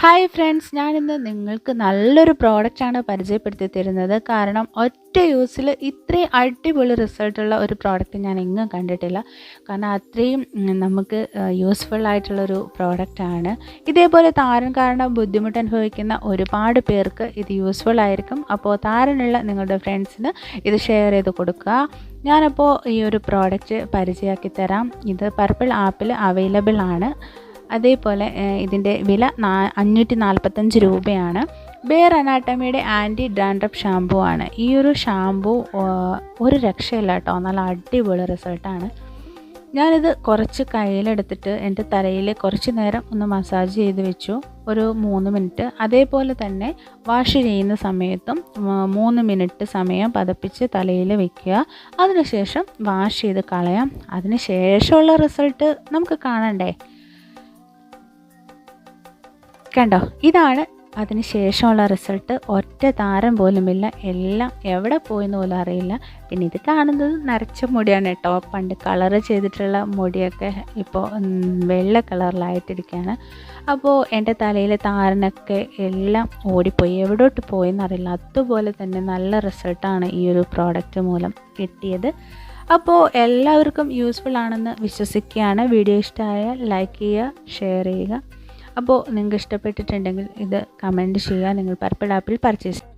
Hi friends ഞാനിന്ന് നിങ്ങൾക്ക് നല്ലൊരു പ്രോഡക്റ്റാണ് പരിചയപ്പെടുത്തി തരുന്നത്. കാരണം ഒറ്റ യൂസിൽ ഇത്രയും അടിപൊളി റിസൾട്ടുള്ള ഒരു പ്രോഡക്റ്റ് ഞാൻ എങ്ങും കണ്ടിട്ടില്ല. കാരണം അത്രയും നമുക്ക് യൂസ്ഫുൾ ആയിട്ടുള്ളൊരു പ്രോഡക്റ്റാണ് ഇതേപോലെ താരൻ കാരണം ബുദ്ധിമുട്ട് അനുഭവിക്കുന്ന ഒരുപാട് പേർക്ക് ഇത് യൂസ്ഫുൾ ആയിരിക്കും. അപ്പോൾ താരനുള്ള നിങ്ങളുടെ ഫ്രണ്ട്സിന് ഇത് ഷെയർ ചെയ്ത് കൊടുക്കുക. ഞാനപ്പോൾ ഈ ഒരു പ്രോഡക്റ്റ് പരിചയമാക്കി തരാം. ഇത് പർപ്പിൾ ആപ്പിൽ അവൈലബിൾ ആണ്. അതേപോലെ ഇതിന്റെ വില നാ അഞ്ഞൂറ്റി നാൽപ്പത്തഞ്ച് രൂപയാണ്. ബെയർ അനാട്ടമിയുടെ ആന്റി ഡാൻഡ്രപ്പ് ഷാമ്പൂ ആണ്. ഈ ഒരു ഷാമ്പൂ ഒരു രക്ഷയില്ല കേട്ടോ. നല്ല അടിപൊളി റിസൾട്ടാണ്. ഞാനിത് കുറച്ച് കയ്യിലെടുത്തിട്ട് എന്റെ തലയിൽ കുറച്ച് നേരം ഒന്ന് മസാജ് ചെയ്ത് വെച്ചു. ഒരു മൂന്ന് മിനിറ്റ്. അതേപോലെ തന്നെ വാഷ് ചെയ്യുന്ന സമയത്തും മൂന്ന് മിനിറ്റ് സമയം പതപ്പിച്ച് തലയിൽ വെക്കുക. അതിനുശേഷം വാഷ് ചെയ്ത് കളയാം. അതിന് ശേഷമുള്ള റിസൾട്ട് നമുക്ക് കാണണ്ടേ? കണ്ടോ? ഇതാണ് അതിന് ശേഷമുള്ള റിസൾട്ട്. ഒറ്റ താരം പോലുമില്ല. എല്ലാം എവിടെ പോയെന്ന് പോലും അറിയില്ല. പിന്നെ ഇത് കാണുന്നത് നരച്ച മുടിയാണ് കേട്ടോ. പണ്ട് കളർ ചെയ്തിട്ടുള്ള മുടിയൊക്കെ ഇപ്പോൾ വെള്ള കളറിലായിട്ടിരിക്കുകയാണ്. അപ്പോൾ എന്റെ തലയിലെ താരനൊക്കെ എല്ലാം ഓടിപ്പോയി. എവിടോട്ട് പോയെന്നറിയില്ല അതുപോലെ തന്നെ നല്ല റിസൾട്ടാണ് ഈ ഒരു പ്രോഡക്റ്റ് മൂലം കിട്ടിയത്. അപ്പോൾ എല്ലാവർക്കും യൂസ്ഫുൾ ആണെന്ന് വിശ്വസിക്കുകയാണ്. വീഡിയോ ഇഷ്ടമായാൽ ലൈക്ക് ചെയ്യുക ഷെയർ ചെയ്യുക. അപ്പോൾ നിങ്ങൾക്ക് ഇഷ്ടപ്പെട്ടിട്ടുണ്ടെങ്കിൽ ഇത് കമന്റ് ചെയ്യുക. നിങ്ങൾ പർപ്പിൾ ആപ്പിൽ പർച്ചേസ്